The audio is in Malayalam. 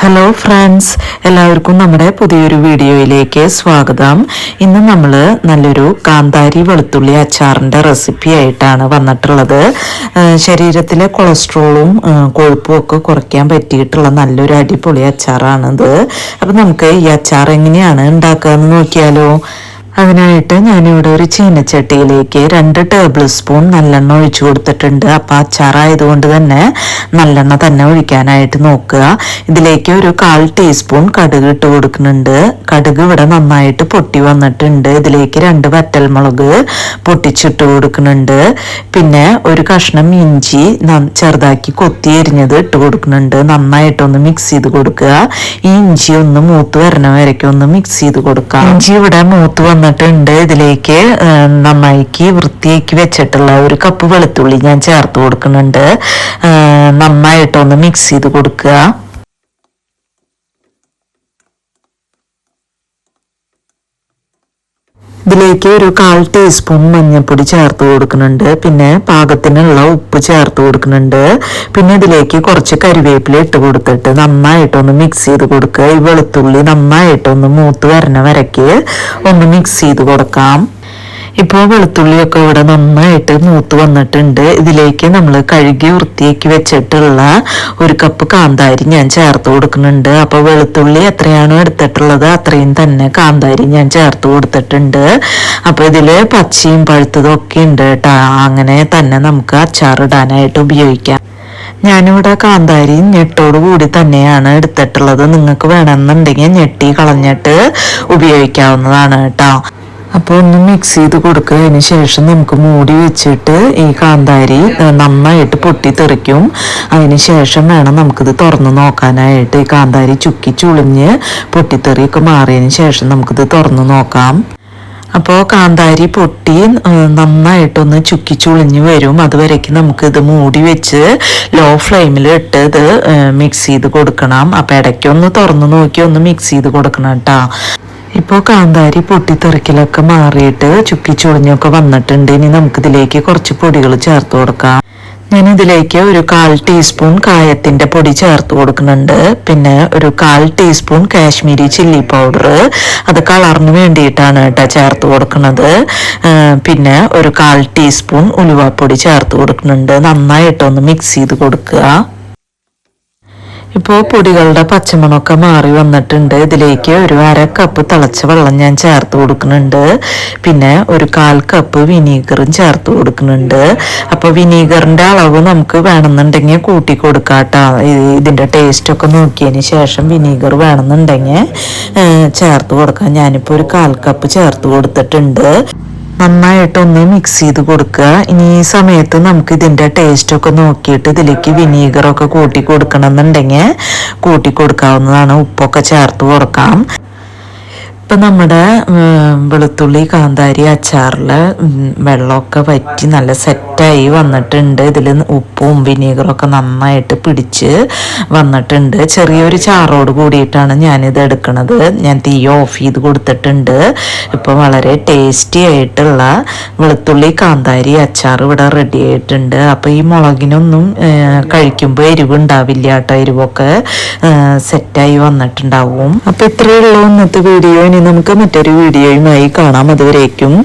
ഹലോ ഫ്രണ്ട്സ് എല്ലാവർക്കും നമ്മുടെ പുതിയൊരു വീഡിയോയിലേക്ക് സ്വാഗതം. ഇന്ന് നമ്മൾ നല്ലൊരു കാന്താരി വെളുത്തുള്ളി അച്ചാറിന്റെ റെസിപ്പി ആയിട്ടാണ് വന്നിട്ടുള്ളത്. ശരീരത്തിലെ കൊളസ്ട്രോളും കൊഴുപ്പും ഒക്കെ കുറയ്ക്കാൻ പറ്റിയിട്ടുള്ള നല്ലൊരു അടിപൊളി അച്ചാറാണിത്. അപ്പം നമുക്ക് ഈ അച്ചാർ എങ്ങനെയാണ് ഉണ്ടാക്കുക എന്ന് നോക്കിയാലോ. അതിനായിട്ട് ഞാനിവിടെ ഒരു ചീനച്ചട്ടിയിലേക്ക് രണ്ട് ടേബിൾ സ്പൂൺ നല്ലെണ്ണ ഒഴിച്ചു കൊടുത്തിട്ടുണ്ട്. അപ്പം അച്ചാറായതുകൊണ്ട് തന്നെ നല്ലെണ്ണ തന്നെ ഒഴിക്കാനായിട്ട് നോക്കുക. ഇതിലേക്ക് ഒരു കാൽ ടീസ്പൂൺ കടുക് ഇട്ട് കൊടുക്കുന്നുണ്ട്. കടുക് ഇവിടെ നന്നായിട്ട് പൊട്ടി വന്നിട്ടുണ്ട്. ഇതിലേക്ക് രണ്ട് വറ്റൽമുളക് പൊട്ടിച്ചിട്ട് കൊടുക്കുന്നുണ്ട്. പിന്നെ ഒരു കഷ്ണം ഇഞ്ചി ചെറുതാക്കി കൊത്തി എരിഞ്ഞത് ഇട്ട് കൊടുക്കുന്നുണ്ട്. നന്നായിട്ടൊന്ന് മിക്സ് ചെയ്ത് കൊടുക്കുക. ഈ ഇഞ്ചി ഒന്ന് മൂത്ത് വരണ വരയ്ക്ക് ഒന്ന് മിക്സ് ചെയ്ത് കൊടുക്കുക ഇഞ്ചി ഇവിടെ മൂത്ത് വന്നിട്ടുണ്ട്. ഇതിലേക്ക് നന്നാക്കി വൃത്തിയാക്കി വെച്ചിട്ടുള്ള ഒരു കപ്പ് വെളുത്തുള്ളി ഞാൻ ചേർത്ത് കൊടുക്കുന്നുണ്ട്. നന്നായിട്ടൊന്ന് മിക്സ് ചെയ്ത് കൊടുക്കുക. ഇതിലേക്ക് ഒരു കാൽ ടീസ്പൂൺ മഞ്ഞൾപ്പൊടി ചേർത്ത് കൊടുക്കുന്നുണ്ട്. പിന്നെ പാകത്തിനുള്ള ഉപ്പ് ചേർത്ത് കൊടുക്കുന്നുണ്ട്. പിന്നെ ഇതിലേക്ക് കുറച്ച് കരിവേപ്പില ഇട്ട് കൊടുത്തിട്ട് നന്നായിട്ടൊന്ന് മിക്സ് ചെയ്ത് കൊടുക്കുക. ഈ വെളുത്തുള്ളി നന്നായിട്ടൊന്ന് മൂത്ത് വരണ വരയ്ക്ക് ഒന്ന് മിക്സ് ചെയ്ത് കൊടുക്കാം. ഇപ്പോൾ വെളുത്തുള്ളിയൊക്കെ ഇവിടെ നന്നായിട്ട് മൂത്ത് വന്നിട്ടുണ്ട്. ഇതിലേക്ക് നമ്മൾ കഴുകി വൃത്തിയാക്കി വെച്ചിട്ടുള്ള ഒരു കപ്പ് കാന്താരി ഞാൻ ചേർത്ത് കൊടുക്കുന്നുണ്ട്. അപ്പോൾ വെളുത്തുള്ളി എത്രയാണോ എടുത്തിട്ടുള്ളത് അത്രയും തന്നെ കാന്താരി ഞാൻ ചേർത്ത് കൊടുത്തിട്ടുണ്ട്. അപ്പോൾ ഇതിൽ പച്ചയും പഴുത്തതും ഒക്കെ ഉണ്ട് കേട്ടോ. അങ്ങനെ തന്നെ നമുക്ക് അച്ചാറിടാനായിട്ട് ഉപയോഗിക്കാം. ഞാനിവിടെ കാന്താരി ഞെട്ടോട് കൂടി തന്നെയാണ് എടുത്തിട്ടുള്ളത്. നിങ്ങൾക്ക് വേണമെന്നുണ്ടെങ്കിൽ ഞെട്ടി കളഞ്ഞിട്ട് ഉപയോഗിക്കാവുന്നതാണ് കേട്ടോ. അപ്പോൾ ഒന്ന് മിക്സ് ചെയ്ത് കൊടുക്കുക അതിന് ശേഷം നമുക്ക് മൂടി വെച്ചിട്ട് ഈ കാന്താരി നന്നായിട്ട് പൊട്ടി തെറിക്കും അതിന് ശേഷം വേണം നമുക്കിത് തുറന്ന് നോക്കാനായിട്ട് ഈ കാന്താരി ചുക്കി ചുളിഞ്ഞ് പൊട്ടിത്തെറിയൊക്കെ മാറിയതിന് ശേഷം നമുക്കിത് തുറന്ന് നോക്കാം. അപ്പോൾ കാന്താരി പൊട്ടി നന്നായിട്ടൊന്ന് ചുക്കി ചുളിഞ്ഞ് വരും. അതുവരേക്ക് നമുക്കിത് മൂടി വെച്ച് ലോ ഫ്ലെയിമിൽ ഇട്ട് ഇത് മിക്സ് ചെയ്ത് കൊടുക്കണം. അപ്പോൾ ഇടയ്ക്കൊന്ന് തുറന്ന് നോക്കി ഒന്ന് മിക്സ് ചെയ്ത് കൊടുക്കണം കേട്ടോ ഇപ്പോൾ കാന്താരി പൊട്ടിത്തെറിക്കലൊക്കെ മാറിയിട്ട് ചുക്കി ചുളിഞ്ഞൊക്കെ വന്നിട്ടുണ്ട്. ഇനി നമുക്ക് ഇതിലേക്ക് കുറച്ച് പൊടികൾ ചേർത്ത് കൊടുക്കാം. ഞാൻ ഇതിലേക്ക് ഒരു കാൽ ടീസ്പൂൺ കായത്തിന്റെ പൊടി ചേർത്ത് കൊടുക്കുന്നുണ്ട്. പിന്നെ ഒരു കാൽ ടീസ്പൂൺ കാശ്മീരി ചില്ലി പൗഡർ അത് കളറിന് വേണ്ടിയിട്ടാണ് കേട്ടോ ചേർത്ത് കൊടുക്കുന്നത്. പിന്നെ ഒരു കാൽ ടീസ്പൂൺ ഉലുവാപ്പൊടി ചേർത്ത് കൊടുക്കുന്നുണ്ട്. നന്നായിട്ടൊന്ന് മിക്സ് ചെയ്ത് കൊടുക്കുക. ഇപ്പോൾ പൊടികളുടെ പച്ചമണമൊക്കെ മാറി വന്നിട്ടുണ്ട്. ഇതിലേക്ക് ഒരു അര കപ്പ് തിളച്ച വെള്ളം ഞാൻ ചേർത്ത് കൊടുക്കുന്നുണ്ട്. പിന്നെ ഒരു കാൽ കപ്പ് വിനീഗറും ചേർത്ത് കൊടുക്കുന്നുണ്ട്. അപ്പോൾ വിനീഗറിന്റെ അളവ് നമുക്ക് വേണമെന്നുണ്ടെങ്കിൽ കൂട്ടി കൊടുക്കാട്ടോ ഇതിന്റെ ടേസ്റ്റൊക്കെ നോക്കിയതിന് ശേഷം വിനീഗർ വേണമെന്നുണ്ടെങ്കിൽ ചേർത്ത് കൊടുക്കാം. ഞാനിപ്പോൾ ഒരു കാൽ കപ്പ് ചേർത്ത് കൊടുത്തിട്ടുണ്ട്. നന്നായിട്ടൊന്ന് മിക്സ് ചെയ്ത് കൊടുക്കുക. ഇനി ഈ സമയത്ത് നമുക്ക് ഇതിന്റെ ടേസ്റ്റൊക്കെ നോക്കിയിട്ട് ഇതിലേക്ക് വിനീഗറൊക്കെ കൂട്ടി കൊടുക്കണം എന്നുണ്ടെങ്കിൽ കൂട്ടി കൊടുക്കാവുന്നതാണ്. ഉപ്പൊക്കെ ചേർത്ത് കൊടുക്കാം. ഇപ്പം നമ്മുടെ വെളുത്തുള്ളി കാന്താരി അച്ചാറിൽ വെള്ളമൊക്കെ വറ്റി നല്ല സെറ്റായി വന്നിട്ടുണ്ട്. ഇതിൽ ഉപ്പും വിനീഗറും ഒക്കെ നന്നായിട്ട് പിടിച്ച് വന്നിട്ടുണ്ട്. ചെറിയൊരു ചാറോട് കൂടിയിട്ടാണ് ഞാനിത് എടുക്കുന്നത് ഞാൻ തീ ഓഫ് ചെയ്ത് കൊടുത്തിട്ടുണ്ട്. ഇപ്പോൾ വളരെ ടേസ്റ്റി ആയിട്ടുള്ള വെളുത്തുള്ളി കാന്താരി അച്ചാർ ഇവിടെ റെഡി ആയിട്ടുണ്ട്. അപ്പോൾ ഈ മുളകിനൊന്നും കഴിക്കുമ്പോൾ എരിവ് ഉണ്ടാവില്ല കേട്ടോ. എരിവൊക്കെ സെറ്റായി വന്നിട്ടുണ്ടാവും. അപ്പോൾ ഇത്രയേ ഉള്ളൂ ഇന്നത്തെ വീഡിയോ ഇനി നമുക്ക് മറ്റൊരു വീഡിയോയുമായി കാണാം. അതുവരേക്കും.